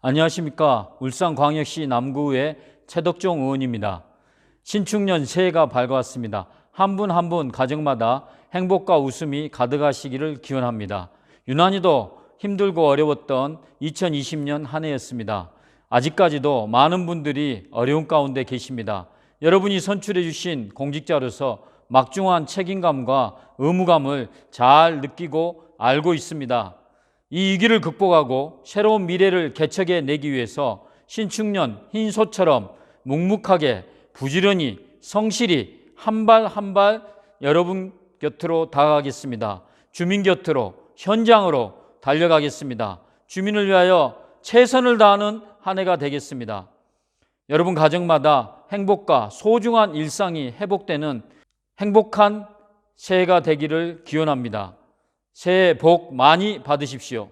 안녕하십니까. 울산광역시 남구의 최덕종 의원입니다. 신축년 새해가 밝아왔습니다. 한 분 한 분 가정마다 행복과 웃음이 가득하시기를 기원합니다. 유난히도 힘들고 어려웠던 2020년 한 해였습니다. 아직까지도 많은 분들이 어려운 가운데 계십니다. 여러분이 선출해 주신 공직자로서 막중한 책임감과 의무감을 잘 느끼고 알고 있습니다. 이 위기를 극복하고 새로운 미래를 개척해 내기 위해서 신축년 흰소처럼 묵묵하게 부지런히 성실히 한 발 한 발 여러분 곁으로 다가가겠습니다. 주민 곁으로 현장으로 달려가겠습니다. 주민을 위하여 최선을 다하는 한 해가 되겠습니다. 여러분 가정마다 행복과 소중한 일상이 회복되는 행복한 새해가 되기를 기원합니다. 새해 복 많이 받으십시오.